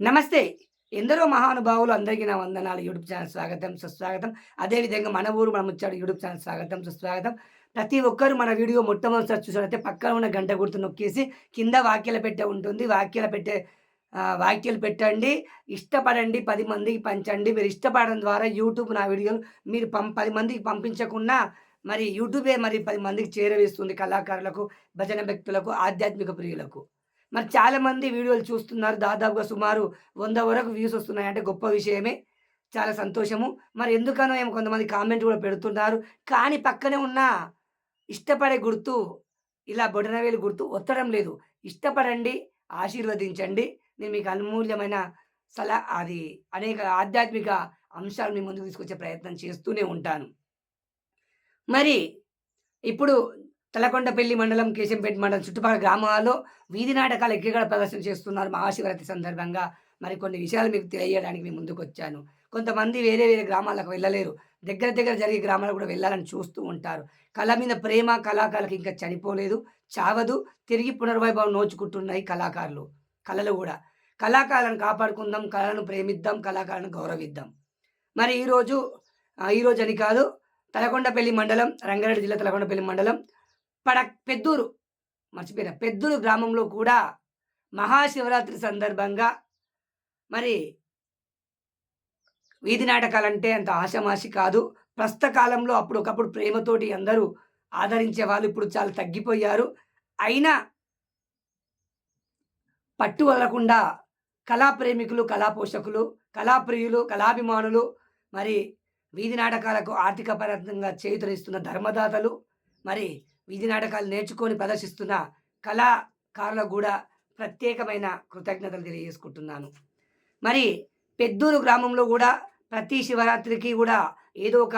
నమస్తే! ఎందరో మహానుభావులు అందరికీ నా వందనాలు. యూట్యూబ్ ఛానల్ స్వాగతం, సుస్వాగతం. అదేవిధంగా మన ఊరు మనం వచ్చాడు యూట్యూబ్ ఛానల్ స్వాగతం, సుస్వాగతం. ప్రతి ఒక్కరు మన వీడియో మొట్టమొదటిసారి చూసినట్లయితే పక్కన ఉన్న గంట గుర్తు నొక్కేసి కింద వాక్యాల పెట్టె ఉంటుంది. వాక్యాల పెట్టే వాక్యాలు పెట్టండి. ఇష్టపడండి. పది మందికి పంచండి. మీరు ఇష్టపడడం ద్వారా యూట్యూబ్ నా వీడియోలు మీరు పం పది మందికి పంపించకున్నా మరి యూట్యూబే మరి పది మందికి చేరవేస్తుంది కళాకారులకు, భజన భక్తులకు, ఆధ్యాత్మిక ప్రియులకు. మరి చాలామంది వీడియోలు చూస్తున్నారు. దాదాపుగా సుమారు వంద వరకు వ్యూస్ వస్తున్నాయి. అంటే గొప్ప విషయమే. చాలా సంతోషము. మరి ఎందుకనో ఏమో కొంతమంది కామెంట్ కూడా పెడుతున్నారు. కానీ పక్కనే ఉన్న ఇష్టపడే గుర్తు ఇలా బొడనవేలు గుర్తు ఒత్తడం లేదు. ఇష్టపడండి. ఆశీర్వదించండి. నేను మీకు అనుమూల్యమైన సలహా అది అనేక ఆధ్యాత్మిక అంశాలు మీ ముందుకు తీసుకొచ్చే ప్రయత్నం చేస్తూనే ఉంటాను. మరి ఇప్పుడు తలకొండపల్లి మండలం, కేశంపేట మండలం చుట్టుపక్కల గ్రామాల్లో వీధి నాటకాలు ఎక్కడ ప్రదర్శన చేస్తున్నారు మహాశివరాత్రి సందర్భంగా. మరి కొన్ని విషయాలు మీకు తెలియజేయడానికి మీ ముందుకొచ్చాను. కొంతమంది వేరే వేరే గ్రామాలకు వెళ్ళలేరు. దగ్గర దగ్గర జరిగే గ్రామాలకు కూడా వెళ్ళాలని చూస్తూ ఉంటారు. కళ మీద ప్రేమ కళాకారులకు ఇంకా చనిపోలేదు. చావదు. తిరిగి పునర్వైభవం నోచుకుంటున్నాయి కళాకారులు. కళలు కూడా కళాకారులను కాపాడుకుందాం. కళలను ప్రేమిద్దాం. కళాకారులను గౌరవిద్దాం. మరి ఈరోజు ఈరోజు అని కాదు తలకొండపల్లి మండలం, రంగారెడ్డి జిల్లా తలకొండపల్లి మండలం పడ పెద్దూరు మర్చిపోయిన. పెద్దూరు గ్రామంలో కూడా మహాశివరాత్రి సందర్భంగా మరి వీధి నాటకాలంటే అంత ఆషామాషీ కాదు. ప్రస్తుత కాలంలో అప్పుడు ఒకప్పుడు ప్రేమతోటి అందరూ ఆదరించే వాళ్ళు ఇప్పుడు చాలా తగ్గిపోయారు. అయినా పట్టు వదలకుండా కళా ప్రేమికులు, కళా పోషకులు, కళాప్రియులు, కళాభిమానులు మరి వీధి నాటకాలకు ఆర్థిక పరంగా ఇస్తున్న ధర్మదాతలు, మరి వీధి నాటకాలు నేర్చుకొని ప్రదర్శిస్తున్న కళాకారులకు కూడా ప్రత్యేకమైన కృతజ్ఞతలు తెలియజేసుకుంటున్నాను. మరి పెద్దూరు గ్రామంలో కూడా ప్రతి శివరాత్రికి కూడా ఏదో ఒక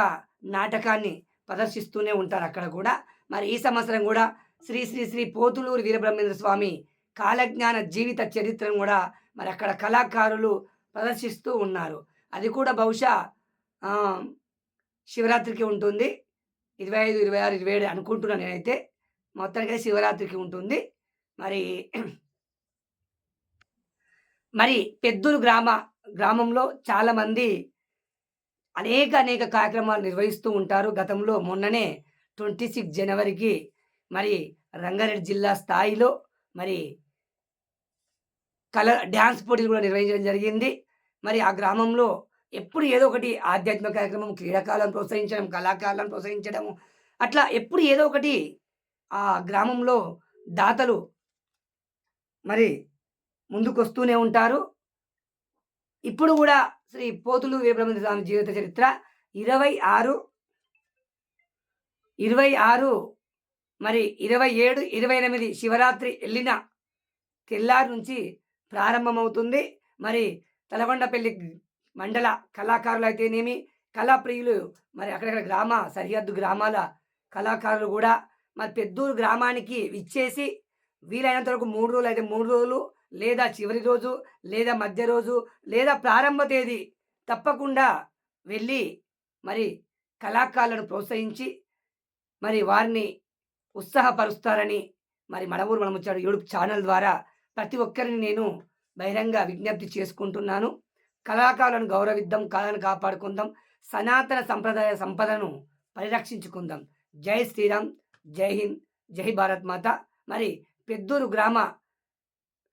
నాటకాన్ని ప్రదర్శిస్తూనే ఉంటారు అక్కడ కూడా మరి ఈ సంవత్సరం కూడా శ్రీ శ్రీ శ్రీ పోతులూరు వీరబ్రహ్మేంద్ర స్వామి కాలజ్ఞాన జీవిత చరిత్రను కూడా మరి అక్కడ కళాకారులు ప్రదర్శిస్తూ ఉన్నారు. అది కూడా బహుశా శివరాత్రికి ఉంటుంది. ఇరవై ఐదు ఇరవై ఆరు ఇరవై ఏడు అనుకుంటున్నాను నేనైతే. మొత్తానికైతే శివరాత్రికి ఉంటుంది. మరి మరి పెద్దూరు గ్రామ గ్రామంలో చాలామంది అనేక అనేక కార్యక్రమాలు నిర్వహిస్తూ ఉంటారు. గతంలో మొన్ననే 26 జనవరికి మరి రంగారెడ్డి జిల్లా స్థాయిలో మరి కల డ్యాన్స్ పోటీలు కూడా నిర్వహించడం జరిగింది. మరి ఆ గ్రామంలో ఎప్పుడు ఏదో ఒకటి ఆధ్యాత్మిక కార్యక్రమం, క్రీడాకాలను ప్రోత్సహించడం, కళాకారులను ప్రోత్సహించడము అట్లా ఎప్పుడు ఏదో ఒకటి ఆ గ్రామంలో దాతలు మరి ముందుకొస్తూనే ఉంటారు. ఇప్పుడు కూడా శ్రీ పోతులు వీరబ్రహ్మేంద్ర స్వామి జీవిత చరిత్ర 26 26 మరి 27, 28 శివరాత్రి వెళ్ళిన తెల్లారి నుంచి ప్రారంభమవుతుంది. మరి తలగొండపల్లి మండల కళాకారులైతేనేమి, కళాప్రియులు మరి అక్కడక్కడ గ్రామ సరిహద్దు గ్రామాల కళాకారులు కూడా మరి పెద్దూరు గ్రామానికి విచ్చేసి వీలైనంత వరకు మూడు రోజులు అయితే మూడు రోజులు లేదా చివరి రోజు, లేదా మధ్య రోజు, లేదా ప్రారంభ తేదీ తప్పకుండా వెళ్ళి మరి కళాకారులను ప్రోత్సహించి మరి వారిని ఉత్సాహపరుస్తారని మరి మన ఊరు మన యూట్యూబ్ ఛానల్ ద్వారా ప్రతి ఒక్కరిని నేను బహిరంగ విజ్ఞప్తి చేసుకుంటున్నాను. కళాకారులను గౌరవిద్దాం. కళను కాపాడుకుందాం. సనాతన సంప్రదాయ సంపదను పరిరక్షించుకుందాం. జై శ్రీరామ్. జై హింద్. జై భారత్ మాత. మరి పెద్దూరు గ్రామ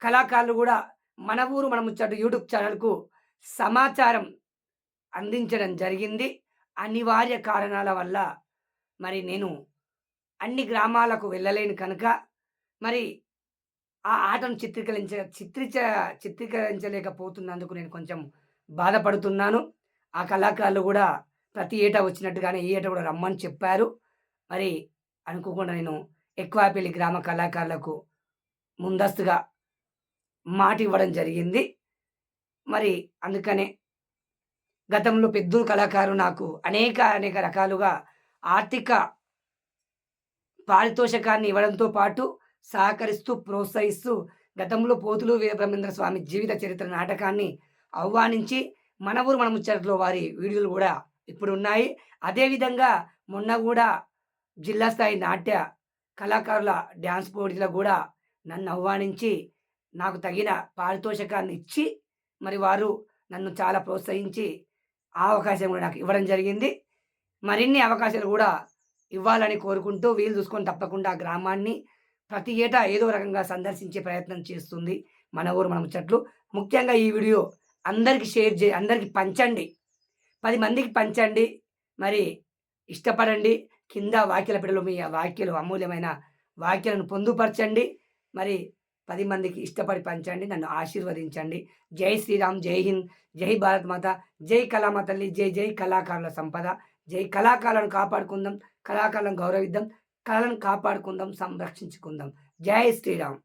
కళాకారులు కూడా మన ఊరు మన ముచ్చట యూట్యూబ్ ఛానల్‌కు సమాచారం అందించడం జరిగింది. అనివార్య కారణాల వల్ల మరి నేను అన్ని గ్రామాలకు వెళ్ళలేను కనుక మరి ఆ ఆటను చిత్రీకరించ చిత్రీచ చిత్రీకరించలేకపోతున్నందుకు నేను కొంచెం బాధపడుతున్నాను. ఆ కళాకారులు కూడా ప్రతి ఏటా వచ్చినట్టుగానే ఈ ఏటా కూడా రమ్మని చెప్పారు. మరి అనుకోకుండా నేను ఎక్కువాపల్లి గ్రామ కళాకారులకు ముందస్తుగా మాట ఇవ్వడం జరిగింది. మరి అందుకనే గతంలో పెద్ద కళాకారులు నాకు అనేక అనేక రకాలుగా ఆర్థిక పారితోషకాన్ని ఇవ్వడంతో పాటు సహకరిస్తూ, ప్రోత్సహిస్తూ గతంలో పోతులు వీరబ్రహ్మేంద్ర స్వామి జీవిత చరిత్ర నాటకాన్ని ఆహ్వానించి మన ఊరు మన ముచ్చటలో వారి వీడియోలు కూడా ఇప్పుడు ఉన్నాయి. అదేవిధంగా మొన్న కూడా జిల్లా స్థాయి నాట్య కళాకారుల డ్యాన్స్ పోటీలకు కూడా నన్ను ఆహ్వానించి నాకు తగిన పారితోషికాన్ని ఇచ్చి మరి వారు నన్ను చాలా ప్రోత్సహించి ఆ అవకాశం కూడా నాకు ఇవ్వడం జరిగింది. మరిన్ని అవకాశాలు కూడా ఇవ్వాలని కోరుకుంటూ వీలు చూసుకొని తప్పకుండా ఆ గ్రామాన్ని ప్రతి ఏటా ఏదో రకంగా సందర్శించే ప్రయత్నం చేస్తుంది మన ఊరు మన ముచ్చట్లు. ముఖ్యంగా ఈ వీడియో అందరికీ షేర్ చే అందరికీ పంచండి. పది మందికి పంచండి. మరి ఇష్టపడండి. కింద వాక్యల పిల్లలు మీ వాక్యలు అమూల్యమైన వాక్యాలను పొందుపరచండి. మరి పది మందికి ఇష్టపడి పంచండి. నన్ను ఆశీర్వదించండి. జై శ్రీరామ్ జై హింద్ జై భారత్ మాత జై కళామ తల్లి జై జై కళాకారుల సంపద జై కళాకారులను కాపాడుకుందాం కళాకారులను గౌరవిద్దాం కళలను కాపాడుకుందాం సంరక్షించుకుందాం. జై శ్రీరామ్.